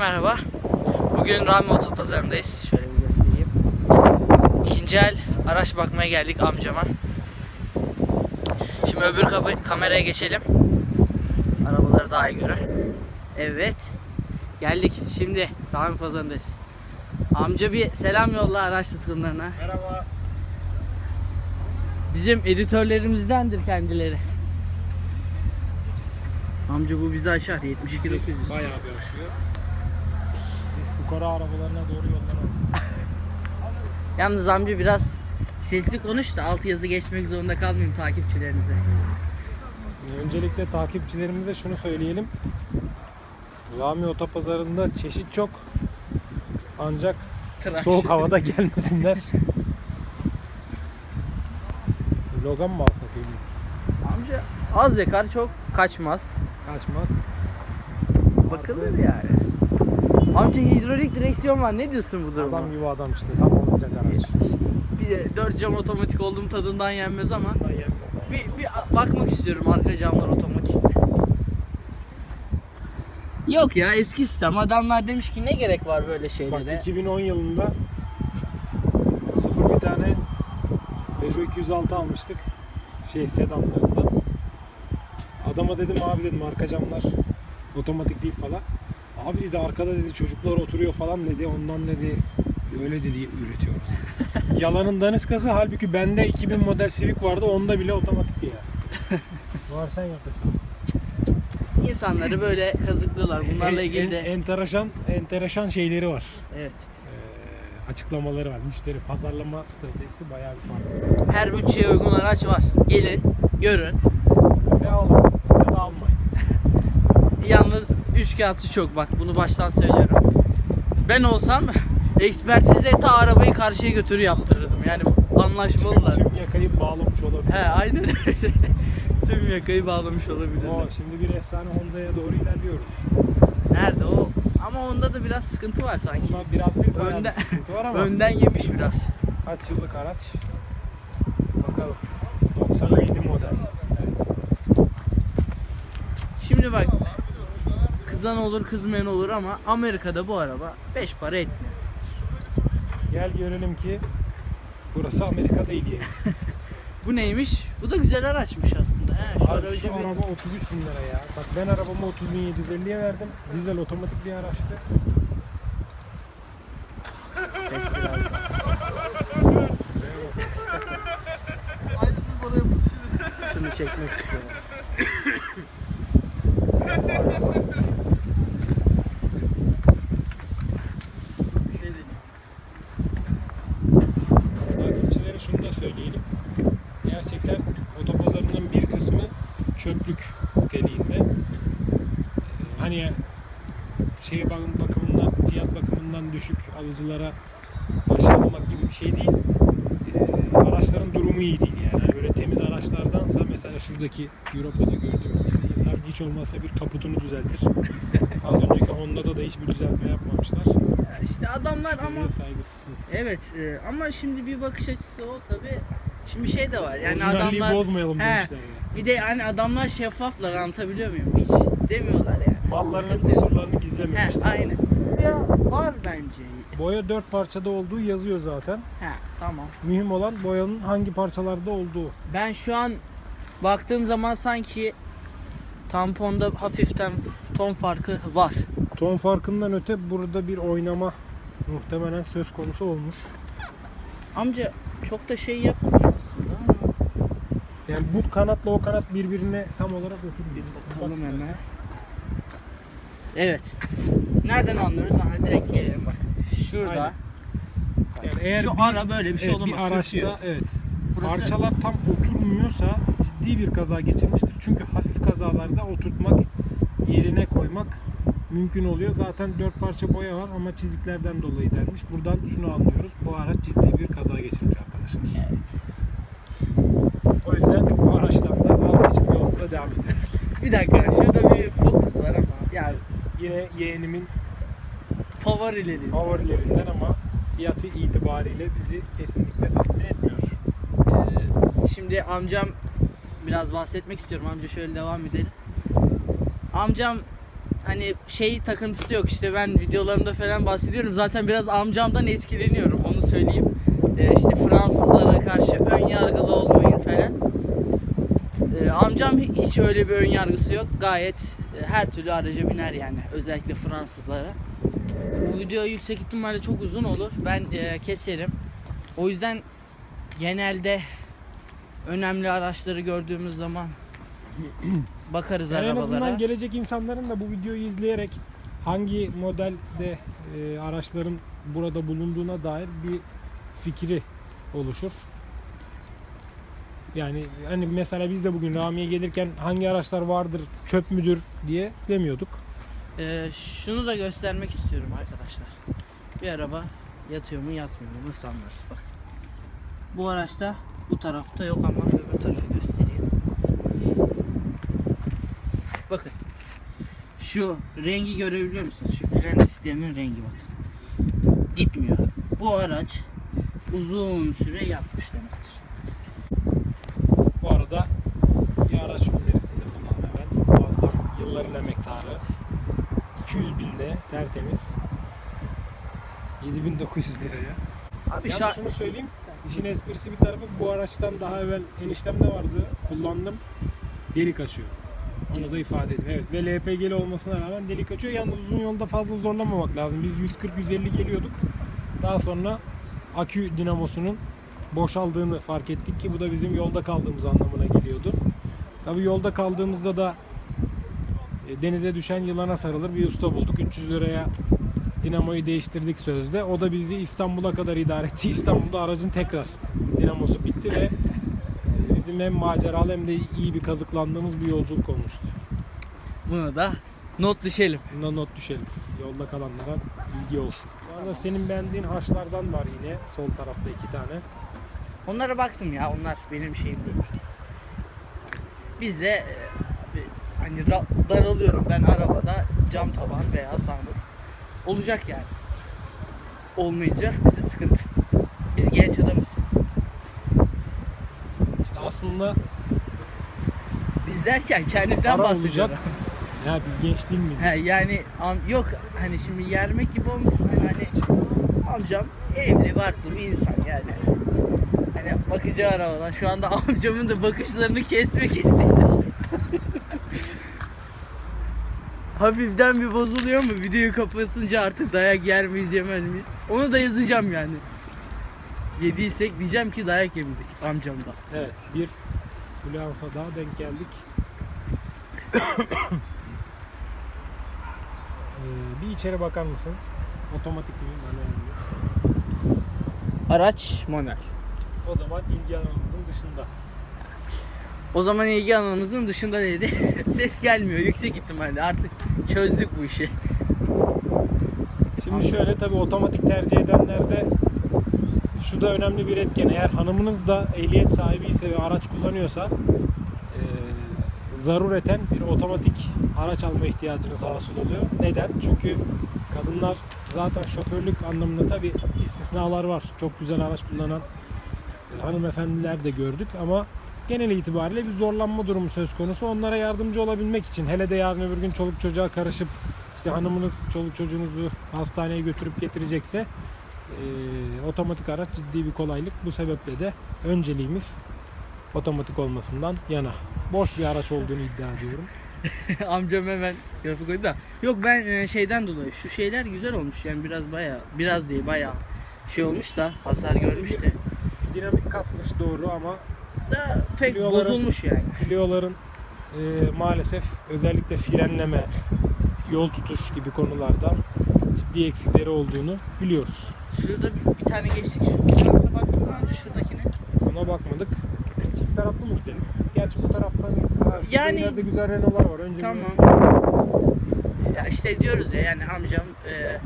merhaba. Bugün Rami Otopazarı'ndayız. Şöyle bir göstereyim. İkinci el araç bakmaya geldik amcama. Şimdi öbür kapı- kameraya geçelim. Arabaları daha iyi görün. Evet. Geldik. Şimdi Rami Pazarı'ndayız. Amca bir selam yolla araç tutkunlarına. Merhaba. Bizim editörlerimizdendir kendileri. Amca bu bizi aşar 72 900. Bayağı bir aşıyor. Fukara arabalarına doğru yollara Yalnız amca biraz sesli konuş da alt yazı geçmek zorunda kalmayayım takipçilerinize. Öncelikle takipçilerimize şunu söyleyelim. Rami Otopazarı'nda çeşit çok. Ancak Tıraş. soğuk havada gelmesinler. Logan mı alsak Eylül? Amca az yakar çok kaçmaz. Kaçmaz. Bakılır yani. Amca hidrolik direksiyon var. Ne diyorsun bu duruma? Adam gibi adam işte. Tam olacak araç. Bir de 4 cam otomatik olduğum tadından yenmez ama bir, bir bakmak istiyorum arka camlar otomatik mi? Yok ya eski sistem. Adamlar demiş ki ne gerek var böyle Bak şeylere. 2010 yılında sıfır bir tane Peugeot 206 almıştık. Şey sedanlarından. Adama dedim abi dedim arka camlar otomatik değil falan. Abi dedi arkada dedi çocuklar oturuyor falan dedi. Ondan dedi öyle dedi üretiyoruz. Yalanın daniskası halbuki bende 2000 model Civic vardı onda bile otomatikti ya. Var sen yap hesabı. İnsanları böyle kazıklıyorlar. Bunlarla En- ilgili en- de enteresan enteresan şeyleri var. evet. Ee, açıklamaları var. Müşteri pazarlama stratejisi bayağı bir farklı. Her bütçeye uygun araç var. Gelin, görün. Ve alın ya da almayın. Yalnız üç kağıtçı çok bak bunu baştan söylüyorum. Ben olsam ekspertizle ta arabayı karşıya götürü yaptırırdım. Yani anlaşmalılar. Tüm yakayı bağlamış olabilir. He aynen öyle. Tüm yakayı bağlamış olabilirler. O şimdi bir efsane Honda'ya doğru ilerliyoruz. Nerede o? Ama onda da biraz sıkıntı var sanki. Bunda biraz bir Önden- bir sıkıntı var ama Önden yemiş biraz. kaç yıllık araç? Bakalım. 97 model. Evet. Şimdi bak kızan olur kızmayan olur ama Amerika'da bu araba 5 para etmiyor. Gel görelim ki burası Amerika değil yani. Bu neymiş? Bu da güzel araçmış aslında. He, şu Abi aracı şu bir- araba 33 bin lira ya. Bak ben arabamı 30.750'ye verdim. Dizel otomatik bir araçtı. Şunu çekmek istiyorum. Takipçilere şunu da söyleyelim. Gerçekten otopazarının bir kısmı çöplük niteliğinde. Ee, Hani şey bakım bakımından, fiyat bakımından düşük alıcılara aşağılamak gibi bir şey değil. Ee, araçların durumu iyi değil yani. Hani böyle temiz araçlardansa mesela şuradaki Europa'da gördüğümüz gibi insan hiç olmazsa bir kaputunu düzeltir. Az önceki Honda'da da hiçbir düzeltme yapmamışlar. Ya işte adamlar ama Müşteriye saygısızlık. evet e, ama şimdi bir bakış açısı o tabi. Şimdi şey de var yani Orijinalliği adamlar bozmayalım He. demişler yani. bir de hani adamlar şeffaflar anlatabiliyor muyum? Hiç demiyorlar yani. Mallarının kusurlarını He gizlememişler. aynen. Ya var bence. Boya dört parçada olduğu yazıyor zaten. He tamam. Mühim olan boyanın hangi parçalarda olduğu. Ben şu an baktığım zaman sanki tamponda hafiften ton farkı var. Ton farkından öte burada bir oynama muhtemelen söz konusu olmuş. Amca çok da şey yapmıyor aslında ama Yani bu kanatla o kanat birbirine tam olarak oturmuyor. bakalım Bak hemen. Evet. Nereden anlıyoruz? Ha, direkt gelelim bak. Şurada. Aynen. Yani eğer Şu bir, ara böyle bir şey evet, olamaz. bir araçta sürtüyor. evet Burası- parçalar tam oturmuyorsa ciddi bir kaza geçirmiştir. Çünkü hafif kazalarda oturtmak, yerine koymak mümkün oluyor. Zaten dört parça boya var ama çiziklerden dolayı denmiş. Buradan şunu anlıyoruz. Bu araç ciddi bir kaza geçirmiş arkadaşlar. Evet. O yüzden bu araçtan da vazgeçme yolumuza devam ediyoruz. Bir dakika şurada bir fokus var ama yani Yine yeğenimin favorileri. favorilerinden ama fiyatı itibariyle bizi kesinlikle tatmin etmiyor. Ee, şimdi amcam biraz bahsetmek istiyorum. Amca şöyle devam edelim. Amcam hani şey takıntısı yok işte ben videolarımda falan bahsediyorum zaten biraz amcamdan etkileniyorum onu söyleyeyim. Ee, işte Fransızlara karşı ön yargılı olmayın falan. Ee, amcam hiç öyle bir ön yargısı yok. Gayet e, her türlü araca biner yani. Özellikle Fransızlara. Bu video yüksek ihtimalle çok uzun olur. Ben e, keserim. O yüzden genelde önemli araçları gördüğümüz zaman bakarız Yani en arabalara. azından gelecek insanların da bu videoyu izleyerek hangi modelde e, araçların burada bulunduğuna dair bir fikri oluşur. Yani hani mesela biz de bugün Rami'ye gelirken hangi araçlar vardır, çöp müdür diye demiyorduk. Ee, şunu da göstermek istiyorum arkadaşlar. Bir araba yatıyor mu yatmıyor mu nasıl anlarız bak. Bu araçta bu tarafta yok ama öbür tarafı göstereyim. Bakın. Şu rengi görebiliyor musunuz? Şu fren disklerinin rengi bakın. Gitmiyor. Bu araç uzun süre yatmış demektir. Bu arada bir araç içerisinde bulunan hemen muazzam yılların emektarı 200 binde tertemiz 7900 liraya. Abi Yalnız şa- şunu söyleyeyim. İşin esprisi bir tarafı bu araçtan daha evvel eniştemde vardı. Kullandım. Delik açıyor. Onu da ifade edeyim. Evet ve LPG'li olmasına rağmen delik açıyor. Yalnız uzun yolda fazla zorlamamak lazım. Biz 140-150 geliyorduk. Daha sonra akü dinamosunun boşaldığını fark ettik ki bu da bizim yolda kaldığımız anlamına geliyordu. Tabii yolda kaldığımızda da denize düşen yılana sarılır bir usta bulduk. 300 liraya dinamoyu değiştirdik sözde. O da bizi İstanbul'a kadar idare etti. İstanbul'da aracın tekrar dinamosu bitti ve e, bizim hem maceralı hem de iyi bir kazıklandığımız bir yolculuk olmuştu. bunu da not düşelim. Buna not düşelim. Yolda kalanlara bilgi olsun. Bu arada senin beğendiğin haşlardan var yine. Sol tarafta iki tane. Onlara baktım ya. Onlar benim şeyim değil. Biz de e, hani ra- daralıyorum ben arabada cam tavan veya sunroof olacak yani. Olmayınca bize sıkıntı. Biz genç adamız. İşte aslında Biz derken kendimden bahsediyorum. olacak. Ya biz genç değil miyiz? He, yani am- yok hani şimdi yermek gibi olmasın hani, hani amcam evli barklı bir insan yani. Hani bakacağı arabadan şu anda amcamın da bakışlarını kesmek istiyor. Hafiften bir bozuluyor mu? Videoyu kapatınca artık dayak yer miyiz yemez miyiz? Onu da yazacağım yani. Yediysek diyeceğim ki dayak yemedik amcamdan. Evet, bir fluansa daha denk geldik. Ee, bir içeri bakar mısın? Otomatik mi, manuel mi? Araç manuel. O zaman ilgi alanımızın dışında. O zaman ilgi alanımızın dışında neydi? Ses gelmiyor yüksek ihtimalle artık çözdük bu işi. Şimdi şöyle tabi otomatik tercih edenlerde şu da önemli bir etken. Eğer hanımınız da ehliyet sahibi ise ve araç kullanıyorsa e, zarureten bir otomatik araç alma ihtiyacınız hasıl oluyor. Neden? Çünkü kadınlar zaten şoförlük anlamında tabi istisnalar var. Çok güzel araç kullanan hanımefendiler de gördük ama genel itibariyle bir zorlanma durumu söz konusu. Onlara yardımcı olabilmek için hele de yarın öbür gün çoluk çocuğa karışıp işte hanımınız çoluk çocuğunuzu hastaneye götürüp getirecekse e, otomatik araç ciddi bir kolaylık. Bu sebeple de önceliğimiz otomatik olmasından yana. Boş bir araç olduğunu iddia ediyorum. Amcam hemen grafik koydu da. Yok ben e, şeyden dolayı şu şeyler güzel olmuş yani biraz baya biraz değil baya şey olmuş da hasar görmüş de. Dinamik katmış doğru ama Da pek Clio'ların- bozulmuş yani. Clio'ların e, maalesef özellikle frenleme, yol tutuş gibi konularda ciddi eksikleri olduğunu biliyoruz. Şurada bir, bir tane geçtik şu Fransa baktım mı önce şuradakine. Ona bakmadık. Çift taraflı mı gidelim? Gerçi bu taraftan ha, Yani- ileride güzel Renault'lar var. Önce bir- Tamam. Ya işte diyoruz ya yani amcam e,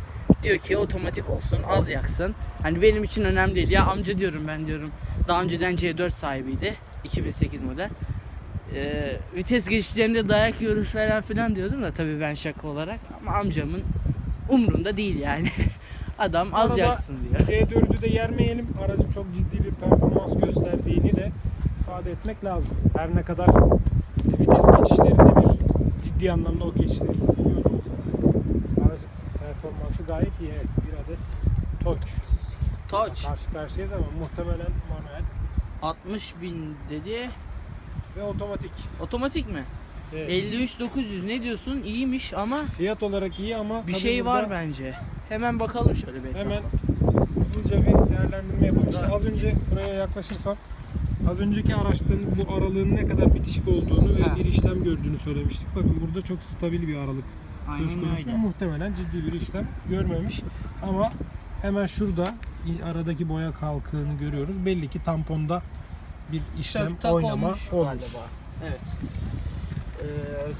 diyor ki otomatik olsun az yaksın. Hani benim için önemli değil. Ya amca diyorum ben diyorum. Daha önceden C4 sahibiydi. 2008 model. E, vites geçişlerinde dayak yiyoruz falan filan diyordum da tabii ben şaka olarak. Ama amcamın umrunda değil yani. Adam az Arada yaksın diyor. C4'ü de yermeyelim. Aracın çok ciddi bir performans gösterdiğini de ifade etmek lazım. Her ne kadar vites geçişlerinde bir ciddi anlamda o geçişleri hissediyor olsa gayet iyi. Evet, bir adet Toç. Touch. Karşı karşıyayız ama muhtemelen manuel 60 bin dedi. ve otomatik. Otomatik mi? Evet. 53 900 ne diyorsun? İyiymiş ama Fiyat olarak iyi ama bir şey var bence. Hemen bakalım şöyle bir. Hemen hızlıca bir değerlendirme yapalım. İşte az önce buraya yaklaşırsak az önceki araçların bu aralığın ne kadar bitişik olduğunu ve Ha. bir işlem gördüğünü söylemiştik. Bakın burada çok stabil bir aralık söz Aynen konusu. öyle. Muhtemelen ciddi bir işlem görmemiş. Ama hemen şurada aradaki boya kalkığını görüyoruz. Belli ki tamponda bir işlem Sök oynama olmuş olmuş. galiba. Evet. Ee,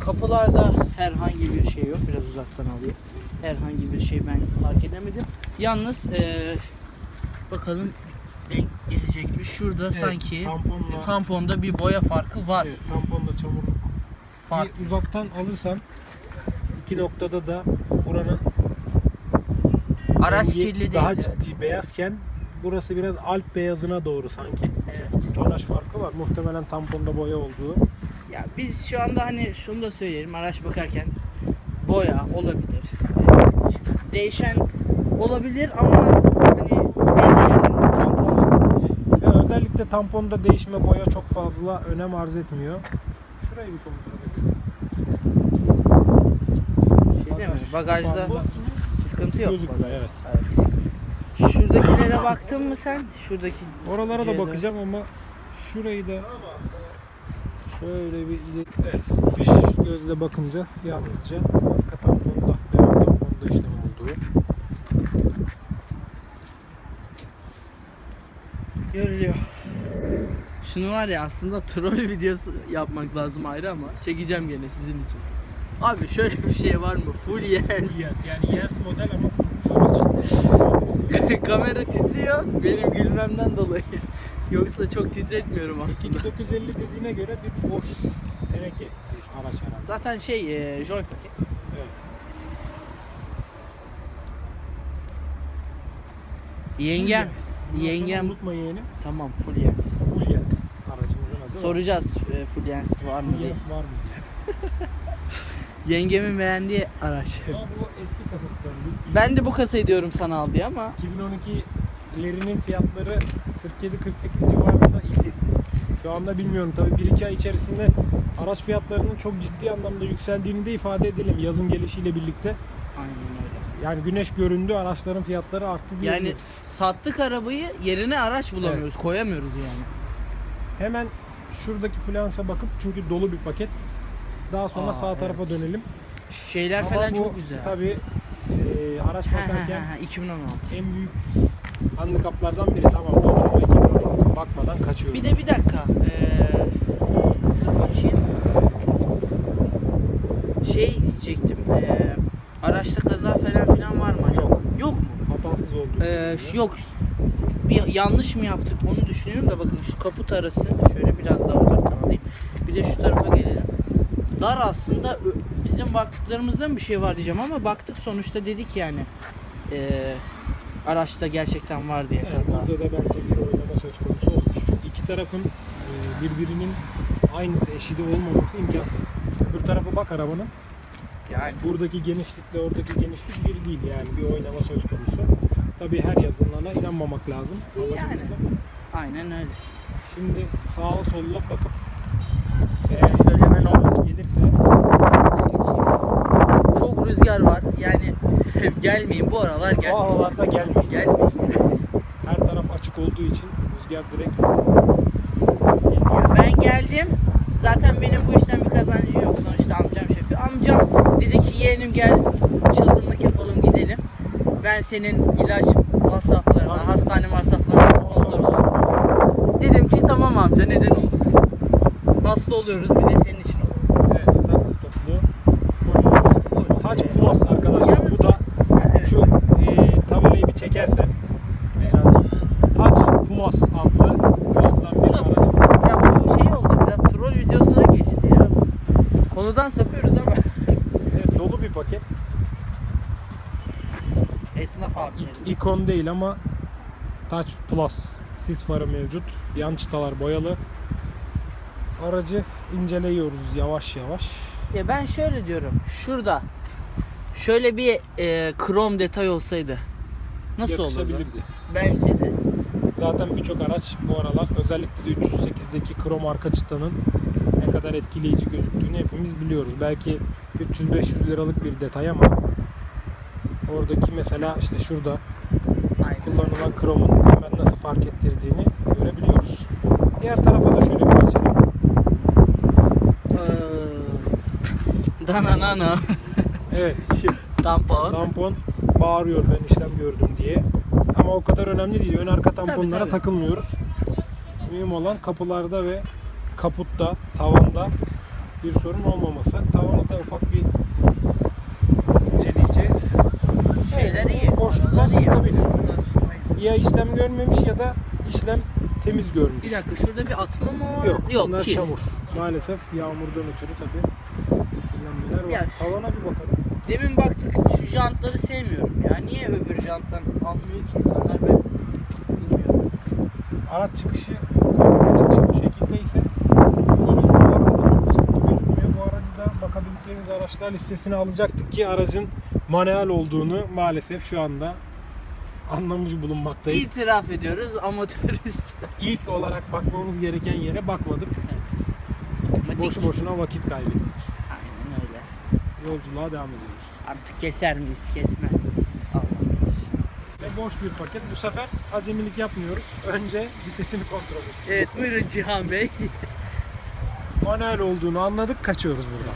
kapılarda herhangi bir şey yok. Biraz uzaktan alayım. Herhangi bir şey ben fark edemedim. Yalnız ee, bakalım denk gelecekmiş. Şurada Evet, sanki tamponla, tamponda bir boya farkı var. evet, tamponda çamur Fark. Bir uzaktan alırsan iki noktada da buranın Araç rengi kirli değil. daha evet. ciddi beyazken burası biraz alp beyazına doğru sanki. Evet. Tonaj farkı var. Muhtemelen tamponda boya olduğu. Ya biz şu anda hani şunu da söyleyelim araç bakarken boya olabilir. Değişen olabilir ama hani tampon özellikle tamponda değişme boya çok fazla önem arz etmiyor. Şurayı bir kontrol edelim. şey değil mi? Bagajda sıkıntı yok. gözükmüyor, bagajda. evet. evet. Şuradakilere baktın mı sen? Şuradaki Oralara da bakacağım ama şurayı da şöyle bir ileri evet, dış gözle bakınca yalnızca arka tamponda devam tamponda işlem olduğu. görülüyor. Şunu var ya aslında troll videosu yapmak lazım ayrı ama çekeceğim gene sizin için. Abi şöyle bir şey var mı? Full yes. Yani Yens model ama full araç. Kamera titriyor benim gülmemden dolayı. Yoksa çok titretmiyorum aslında. 2950 dediğine göre bir boş teneke araç herhalde. Zaten şey e, joy paket. Evet. Yengem. Yengem. Unutma yeğenim. Tamam full yes. Full Yens. Aracımızın adı. Soracağız e, full yes var mı Full diye. Yens var mı diye. Yengemin beğendiği araç. Ama bu eski kasaslarımız. Ben de bu kasayı diyorum sana al diye ama 2012'lerinin fiyatları 47-48 civarında idi. Şu anda bilmiyorum tabi 1-2 ay içerisinde araç fiyatlarının çok ciddi anlamda yükseldiğini de ifade edelim yazın gelişiyle birlikte. aynen öyle. Yani güneş göründü araçların fiyatları arttı diye. Yani sattık arabayı yerine araç bulamıyoruz, koyamıyoruz yani. Hemen şuradaki flansa bakıp çünkü dolu bir paket. Daha sonra Aa, sağ tarafa evet. dönelim. Şeyler Ama falan bu çok güzel. Tabii e, araç bakarken ha, ha, 2016. en büyük handikaplardan biri tamam dolu ama 2016 bakmadan kaçıyoruz. Bir de bir dakika. Ee, dur bakayım. Şey diyecektim. ee, araçta kaza falan filan var mı acaba? Yok mu? hatasız oldu. Ee, yok. Bir yanlış mı yaptık onu düşünüyorum da bakın şu kaput arası şöyle biraz daha uzaktan alayım. Bir de şu tarafa. Dar aslında bizim baktıklarımızdan bir şey var diyeceğim ama baktık sonuçta dedik yani. Ee, araçta gerçekten var diye kaza. burada da bence bir oynama söz konusu olmuş. Çünkü iki tarafın e, birbirinin aynısı eşidi olmaması imkansız. Öbür tarafa bak arabanın. Yani Buradaki genişlikle oradaki genişlik bir değil yani bir oynama söz konusu. Tabii her yazılana inanmamak lazım. Yani. aynen öyle. Şimdi sağa solla bakıp eğer Şöyle ben araç gelirse Çok rüzgar var. Yani gelmeyin bu aralar o gelmeyin. havalarda gelmeyin. Gelmeyin. Her taraf açık olduğu için rüzgar direkt Ben geldim. Zaten benim bu işten bir kazancı yok. Sonuçta amcam şey yapıyor. Amcam dedi ki yeğenim gel çılgınlık yapalım gidelim. Ben senin ilaç masraflarına, Tabii. hastane masraflarına sponsor olurum. Dedim ki tamam amca neden olmasın. Hasta oluyoruz bir de senin için olur. evet, start stoplu Full. Touch Plus arkadaşlar Yalnız- bu da Ha, evet. şu e, tabelayı bir çekersen Eğlenceli. Touch Plus adlı muazzam bir Bu da- aracımız. Ya bu şey oldu biraz troll videosuna geçti ya. Konudan sapıyoruz ama. Evet, dolu bir paket. Esnaf abi. İ- ikon değil ama Touch Plus sis farı mevcut. Yan çıtalar boyalı. Aracı inceleyiyoruz yavaş yavaş. Ya ben şöyle diyorum. Şurada Şöyle bir e, krom detay olsaydı nasıl olurdu? Yakışabilirdi. Bence de. Zaten birçok araç bu aralar özellikle de 308'deki krom arka çıtanın ne kadar etkileyici gözüktüğünü hepimiz biliyoruz. Belki 300-500 liralık bir detay ama oradaki mesela işte şurada. Kullanılan kromun hemen nasıl fark ettirdiğini görebiliyoruz. Diğer tarafa da şöyle bir geçelim. Dananana. Evet, Tampon. tampon bağırıyor ben işlem gördüm diye. Ama o kadar önemli değil. Ön arka tamponlara tabii. takılmıyoruz. Mühim olan kapılarda ve kaputta, tavanda bir sorun olmaması. Tavanı da ufak bir inceleyeceğiz. Şeyler iyi. Boşluklar Aralar iyi. Ya işlem görmemiş ya da işlem temiz görmüş. Bir dakika şurada bir atma mı var? Yok, Yok bunlar ki. çamur. Maalesef yağmurdan ötürü tabii kirlenmeler var. Ya- Tavana bir bakalım. Demin baktık şu jantları sevmiyorum ya. Niye öbür janttan almıyor ki insanlar ben bilmiyorum. Araç çıkışı, arka çıkışı bu şekildeyse bunların tavanda da çok bir sıkıntı gözükmüyor. Bu aracı da bakabileceğiniz araçlar listesine alacaktık ki aracın manuel olduğunu maalesef şu anda anlamış bulunmaktayız. İtiraf ediyoruz amatörüz. İlk olarak bakmamız gereken yere bakmadık. evet. Otomatik. Boşu boşuna vakit kaybettik. Aynen öyle. Yolculuğa devam ediyoruz. Artık keser miyiz kesmez miyiz? Allah. Ve boş bir paket. Bu sefer acemilik yapmıyoruz. Önce vitesini kontrol edeceğiz. Evet buyurun Cihan Bey. manuel olduğunu anladık, kaçıyoruz buradan.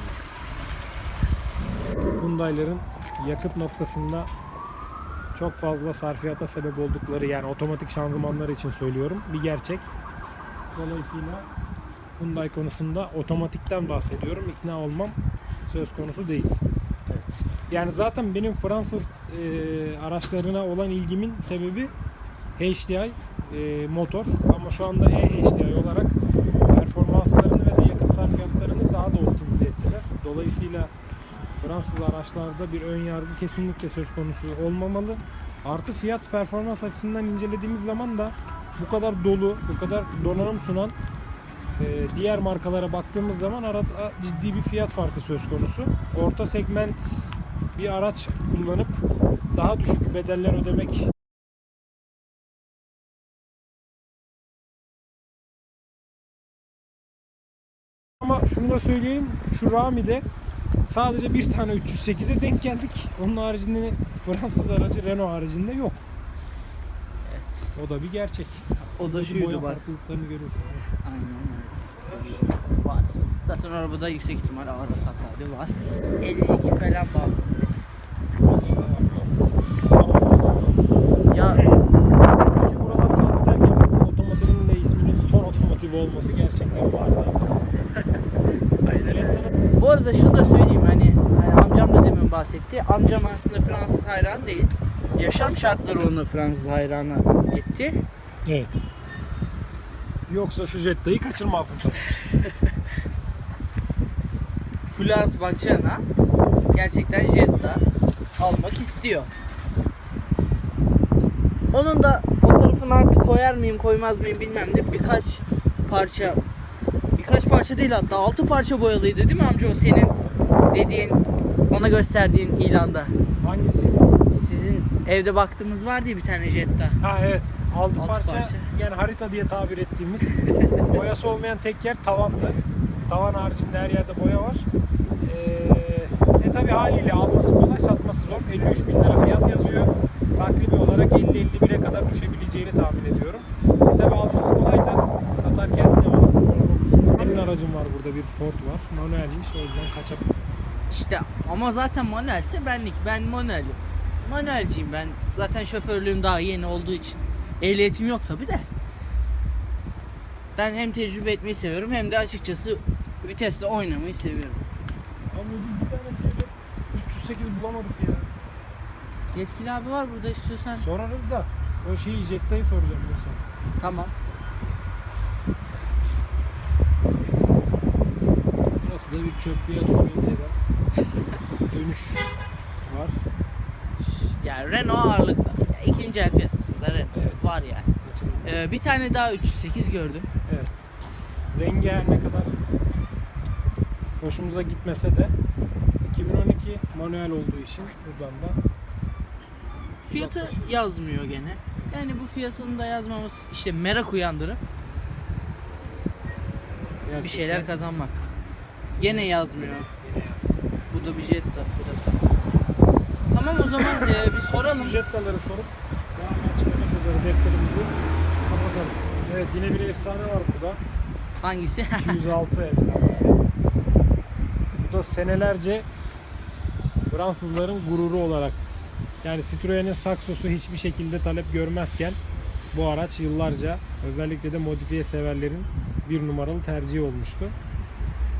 Hyundai'lerin yakıt noktasında çok fazla sarfiyata sebep oldukları yani otomatik şanzımanlar için söylüyorum bir gerçek. Dolayısıyla Hyundai konusunda otomatikten bahsediyorum. İkna olmam söz konusu değil. Evet. Yani zaten benim Fransız e, araçlarına olan ilgimin sebebi HDI e, motor ama şu anda e-HDI olarak performanslarını ve de yakıt sarfiyatlarını daha da optimize ettiler. Dolayısıyla Fransız araçlarda bir ön yargı kesinlikle söz konusu olmamalı. Artı fiyat performans açısından incelediğimiz zaman da bu kadar dolu, bu kadar donanım sunan e, diğer markalara baktığımız zaman arada ciddi bir fiyat farkı söz konusu. Orta segment bir araç kullanıp daha düşük bedeller ödemek ama şunu da söyleyeyim şu Rami'de sadece bir tane 308'e denk geldik. Onun haricinde Fransız aracı Renault haricinde yok. Evet. O da bir gerçek. O da şuydu bak. farklılıklarını görüyorsun. Aynen öyle. Varsa. Zaten arabada yüksek ihtimal arada satardı var. 52 falan bağlıyız. Ya Şu buralar kaldı derken otomobilin de isminin son otomotiv olması gerçekten var. Jetta'nın bu arada şunu da söyleyeyim hani, hani amcam da demin bahsetti. Amcam aslında Fransız hayran değil. Yaşam şartları onu Fransız hayranı etti. Evet. Yoksa şu Jetta'yı kaçırmazdım tabii. Flans bakacağına gerçekten Jetta almak istiyor. Onun da fotoğrafını artık koyar mıyım koymaz mıyım bilmem de birkaç parça birkaç parça değil hatta altı parça boyalıydı değil mi amca o senin dediğin bana gösterdiğin ilanda. Hangisi? Sizin evde baktığımız vardı ya bir tane Jetta. Ha evet. Altı, Altı parça, parça. yani harita diye tabir ettiğimiz boyası olmayan tek yer tavandı. Tavan haricinde her yerde boya var. Ee, e tabi haliyle alması kolay satması zor. 53 bin lira fiyat yazıyor. Takribi olarak 50-51'e kadar düşebileceğini tahmin ediyorum. E tabi alması kolay da satarken ne olur? Benim aracım var burada bir Ford var. Manuelmiş o yüzden kaçak. İşte ama zaten manuelse benlik. Ben manuelim. Manuelciyim ben. Zaten şoförlüğüm daha yeni olduğu için. Ehliyetim yok tabi de. Ben hem tecrübe etmeyi seviyorum hem de açıkçası vitesle oynamayı seviyorum. Bugün bir tane şeyde 308 bulamadık ya. Yetkili abi var burada istiyorsan. Sorarız da o şeyi Jetta'yı soracağım en son. Tamam. Burası da bir çöplüğe doğru Yani Renault ağırlıkta. İkinci el piyasasında Renault Evet. var yani. Ee, bir tane daha 308 gördüm. Evet. Rengi her ne kadar hoşumuza gitmese de 2012 ki manuel olduğu için buradan da Fiyatı yazmıyor gene. Yani bu fiyatını da yazmaması işte merak uyandırıp bir gerçekten şeyler kazanmak. Gene yazmıyor. yine yazmıyor. Bu da bir Jetta. Bu. Tamam o zaman e, bir soralım. Jettaları sorup devam açık pazarı defterimizi kapatalım. Evet yine bir efsane var burada. Hangisi? 206 efsanesi. Bu da senelerce Fransızların gururu olarak yani Citroen'in Saxo'su hiçbir şekilde talep görmezken bu araç yıllarca özellikle de modifiye severlerin bir numaralı tercihi olmuştu.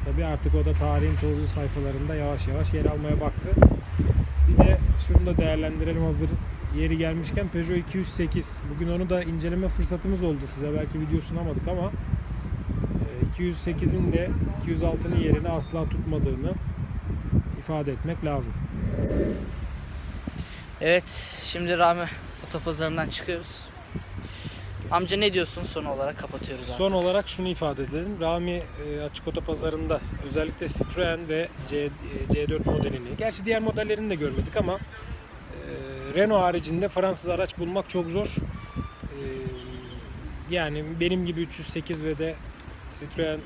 Tabi artık o da tarihin tozlu sayfalarında yavaş yavaş yer almaya baktı. Şunu da değerlendirelim hazır yeri gelmişken Peugeot 208. Bugün onu da inceleme fırsatımız oldu size. Belki video sunamadık ama e, 208'in de 206'nın yerini asla tutmadığını ifade etmek lazım. Evet, şimdi Rami otopazarından çıkıyoruz. Amca ne diyorsun son olarak kapatıyoruz artık. Son olarak şunu ifade edelim. Rami e, açık otopazarında özellikle Citroen ve C, e, C4 modelini, gerçi diğer modellerini de görmedik ama e, Renault haricinde Fransız araç bulmak çok zor. Yani benim gibi 308 ve de Citroen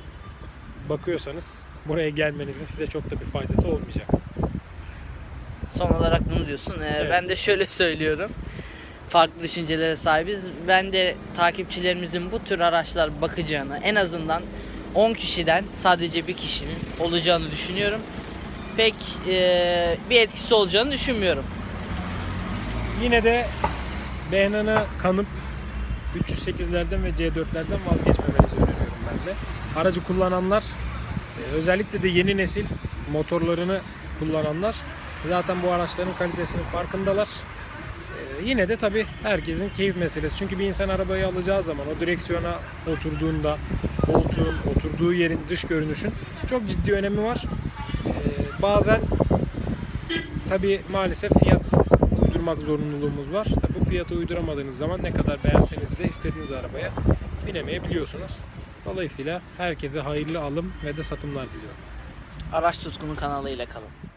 bakıyorsanız buraya gelmenizin size çok da bir faydası olmayacak. Son olarak bunu diyorsun. Ee, Evet. Ben de şöyle söylüyorum. Farklı düşüncelere sahibiz. Ben de takipçilerimizin bu tür araçlar bakacağını en azından 10 kişiden sadece bir kişinin olacağını düşünüyorum. Pek e, bir etkisi olacağını düşünmüyorum. Yine de Behnan'a kanıp 308'lerden ve C4'lerden vazgeçmemenizi öneriyorum ben de. Aracı kullananlar e, özellikle de yeni nesil motorlarını kullananlar zaten bu araçların kalitesinin farkındalar. Yine de tabi herkesin keyif meselesi. Çünkü bir insan arabayı alacağı zaman o direksiyona oturduğunda koltuğun, oturduğu yerin dış görünüşün çok ciddi önemi var. E, Bazen tabi maalesef fiyat uydurmak zorunluluğumuz var. Tabi bu fiyatı uyduramadığınız zaman ne kadar beğenseniz de istediğiniz arabaya binemeyebiliyorsunuz. Dolayısıyla herkese hayırlı alım ve de satımlar diliyorum. Araç tutkunu kanalıyla kalın.